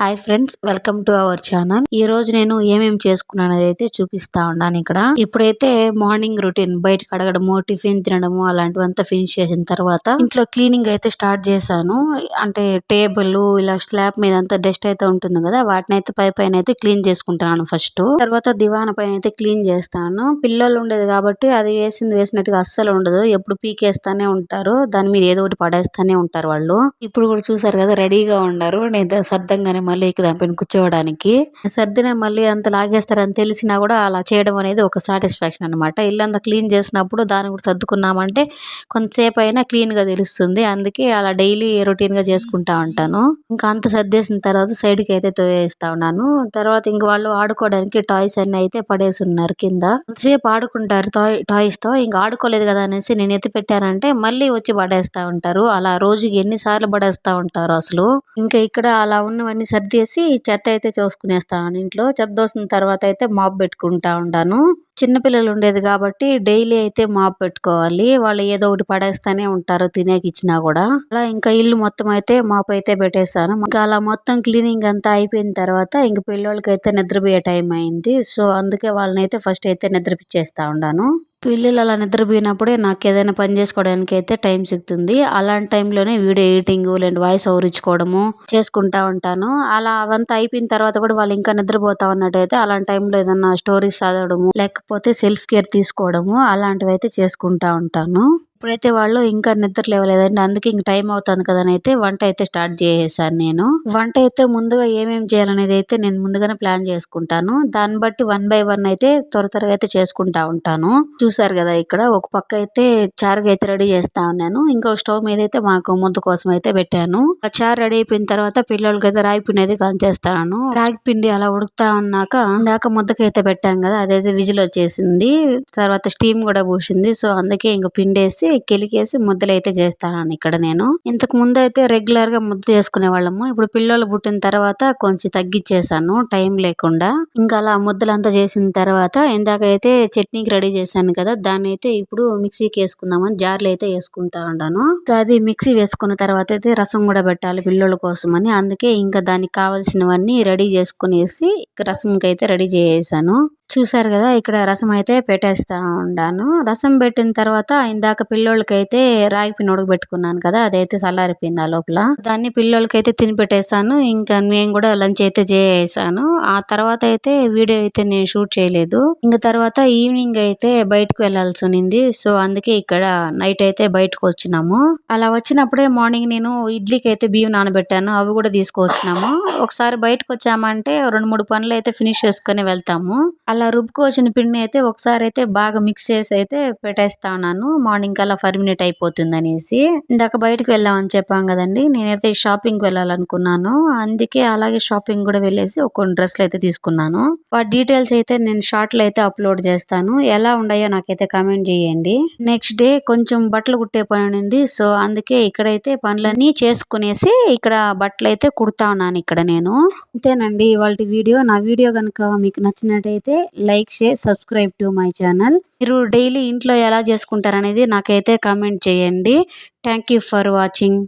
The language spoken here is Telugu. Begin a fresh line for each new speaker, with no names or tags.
Hi friends welcome to our channel ఈ రోజు నేను ఏమేమి చేసుకున్నాను అయితే చూపిస్తా ఉన్నాను ఇక్కడ. ఇప్పుడైతే మార్నింగ్ రొటీన్ బయట కడగడము టిఫిన్ తినడము అలాంటివంతా ఫినిష్ చేసిన తర్వాత ఇంట్లో క్లీనింగ్ అయితే స్టార్ట్ చేశాను. అంటే టేబుల్ ఇలా స్లాబ్ మీద అంతా డస్ట్ అయితే ఉంటుంది కదా వాటిని అయితే పై పైన అయితే క్లీన్ చేసుకుంటాను ఫస్ట్ తర్వాత దివాన పైన అయితే క్లీన్ చేస్తాను. పిల్లలు ఉండేది కాబట్టి అది వేసింది వేసినట్టుగా అస్సలు ఉండదు. ఎప్పుడు పీకేస్తానే ఉంటారు. దాని మీద ఏదో ఒకటి పడేస్తానే ఉంటారు వాళ్ళు. ఇప్పుడు కూడా చూసారు కదా రెడీగా ఉన్నారు నేను సర్దంగానే మళ్ళీ దానిపైన కూర్చోవడానికి. సర్దిన మళ్ళీ అంత లాగేస్తారని తెలిసినా కూడా అలా చేయడం అనేది ఒక సాటిస్ఫాక్షన్ అనమాట ఇల్లంతా క్లీన్ చేసినప్పుడు దాన్ని కూడా సర్దుకున్నామంటే కొంతసేపు అయినా క్లీన్గా తెలుస్తుంది. అందుకే అలా డైలీ రొటీన్గా చేసుకుంటా ఉంటాను. ఇంకా అంత సర్దేసిన తర్వాత సైడ్కి అయితే తోయేస్తా ఉన్నాను. తర్వాత ఇంక వాళ్ళు ఆడుకోవడానికి టాయ్స్ అన్ని అయితే పడేసి ఉన్నారు కింద. సేపు ఆడుకుంటారు టాయ్స్తో ఇంకా ఆడుకోలేదు కదా అనేసి నేను ఎత్తి పెట్టానంటే మళ్ళీ వచ్చి పడేస్తా ఉంటారు. అలా రోజుకి ఎన్నిసార్లు పడేస్తా ఉంటారు అసలు. ఇంకా ఇక్కడ అలా ఉన్నవన్నీ సర్దేసి చెత్త అయితే చూసుకునేస్తాను. ఇంట్లో చెత్త దోసిన తర్వాత అయితే మాప్ పెట్టుకుంటా ఉంటాను. చిన్నపిల్లలు ఉండేది కాబట్టి డైలీ అయితే మాప్ పెట్టుకోవాలి. వాళ్ళు ఏదో ఒకటి పడేస్తానే ఉంటారు తినేకి ఇచ్చినా కూడా. అలా ఇంకా ఇల్లు మొత్తం అయితే మాప్ అయితే పెట్టేస్తాను ఇంకా అలా మొత్తం క్లీనింగ్ అంతా అయిపోయిన తర్వాత ఇంక పిల్లోళ్ళకి అయితే నిద్రపోయే టైం అయింది. సో అందుకే వాళ్ళని అయితే ఫస్ట్ అయితే నిద్రపిచ్చేస్తా ఉన్నాను పిల్లలు అలా నిద్రపోయినప్పుడే నాకు ఏదైనా పని చేసుకోవడానికి అయితే టైం సిగుతుంది అలాంటి టైంలోనే వీడియో ఎడిటింగ్ లేదంటే వాయిస్ ఓవర్ ఇచ్చుకోవడము చేసుకుంటా ఉంటాను. అలా అవంతా అయిపోయిన తర్వాత కూడా వాళ్ళు ఇంకా నిద్రపోతా ఉన్నట్టయితే అలాంటి టైంలో ఏదన్నా స్టోరీస్ చదవడము లేకపోతే సెల్ఫ్ కేర్ తీసుకోవడము అలాంటివి అయితే చేసుకుంటా ఉంటాను. అప్పుడైతే వాళ్ళు ఇంకా నిద్ర లేవలేదండి. అందుకే ఇంక టైం అవుతుంది కదా అని అయితే వంట అయితే స్టార్ట్ చేసేసాను నేను. వంట అయితే ముందుగా ఏమేమి చేయాలనేది అయితే నేను ముందుగానే ప్లాన్ చేసుకుంటాను. దాన్ని బట్టి వన్ బై వన్ అయితే త్వర త్వరగా అయితే చేసుకుంటా ఉంటాను. చూసారు కదా ఇక్కడ ఒక పక్క అయితే చారుగా అయితే రెడీ చేస్తా ఉన్నాను. ఇంకో స్టవ్ మీద అయితే మాకు ముద్ద కోసం అయితే పెట్టాను. ఆ చారు రెడీ అయిపోయిన తర్వాత పిల్లలకి అయితే రాగి పిండి అయితే కంచేస్తాను. రాగి పిండి అలా ఉడుకుతా ఉన్నాక ఇందాక అయితే పెట్టాను కదా అదైతే విజిల్ వచ్చేసింది. తర్వాత స్టీమ్ కూడా పూసింది. సో అందుకే ఇంక పిండేసి వేసి కిలికేసి ముద్దలు అయితే చేస్తాను ఇక్కడ నేను. ఇంతకు ముందు అయితే రెగ్యులర్గా ముద్ద చేసుకునే వాళ్ళము. ఇప్పుడు పిల్లలు పుట్టిన తర్వాత కొంచెం తగ్గించేసాను టైం లేకుండా. ఇంకా అలా ముద్దలంతా చేసిన తర్వాత ఇందాక అయితే చట్నీకి రెడీ చేశాను కదా దాన్ని అయితే ఇప్పుడు మిక్సీకి వేసుకుందామని జార్లు అయితే వేసుకుంటా ఉన్నాను. అది మిక్సీ వేసుకున్న తర్వాత అయితే రసం కూడా పెట్టాలి పిల్లల కోసమని. అందుకే ఇంకా దానికి కావాల్సినవన్నీ రెడీ చేసుకునేసి రసంకి అయితే రెడీ చేసేసాను. చూసారు కదా ఇక్కడ రసం అయితే పెట్టేస్తా ఉన్నాను రసం పెట్టిన తర్వాత ఇందాక పిల్లోళ్ళకైతే రాగి పిండి ఉడకబెట్టుకున్నాను కదా అదైతే చల్లారిపోయింది ఆ లోపల. దాన్ని పిల్లోళ్ళకైతే తినిపెట్టేసాను ఇంకా నేను కూడా లంచ్ అయితే చేసాను ఆ తర్వాత అయితే వీడియో అయితే నేను షూట్ చేయలేదు. ఇంకా తర్వాత ఈవినింగ్ అయితే బయటకు వెళ్ళాల్సి ఉన్నింది. సో అందుకే ఇక్కడ నైట్ అయితే బయటకు వచ్చినాము. అలా వచ్చినప్పుడే మార్నింగ్ నేను ఇడ్లీకి అయితే బియ్యం నానబెట్టాను. అవి కూడా తీసుకొచ్చినాము. ఒకసారి బయటకు వచ్చామంటే రెండు మూడు పనులు అయితే ఫినిష్ చేసుకుని వెళ్తాము. అలా రుబ్బుకోవచ్చిన పిండిని అయితే ఒకసారి అయితే బాగా మిక్స్ చేసి అయితే పెట్టేస్తా ఉన్నాను. మార్నింగ్ కల్లా ఫర్మినేట్ అయిపోతుంది అనేసి. ఇందాక బయటకు వెళ్దామని చెప్పాం కదండి. నేనైతే షాపింగ్ వెళ్ళాలనుకున్నాను. అందుకే అలాగే షాపింగ్ కూడా వెళ్ళేసి ఒక కొన్ని డ్రెస్సులు అయితే తీసుకున్నాను. వాటి డీటెయిల్స్ అయితే నేను షార్ట్లో అయితే అప్లోడ్ చేస్తాను. ఎలా ఉన్నాయో నాకైతే కామెంట్ చేయండి. నెక్స్ట్ డే కొంచెం బట్టలు కుట్టే పని ఉంది. సో అందుకే ఇక్కడైతే పనులన్నీ చేసుకునేసి ఇక్కడ బట్టలు అయితే కుడతా ఉన్నాను ఇక్కడ నేను. అంతేనండి ఇవాళ వీడియో. నా వీడియో కనుక మీకు నచ్చినట్టయితే like share subscribe to my channel. మీరు డైలీ ఇంట్లో ఎలా చేసుకుంటారనేది నాకైతే కామెంట్ చేయండి. Thank you for watching.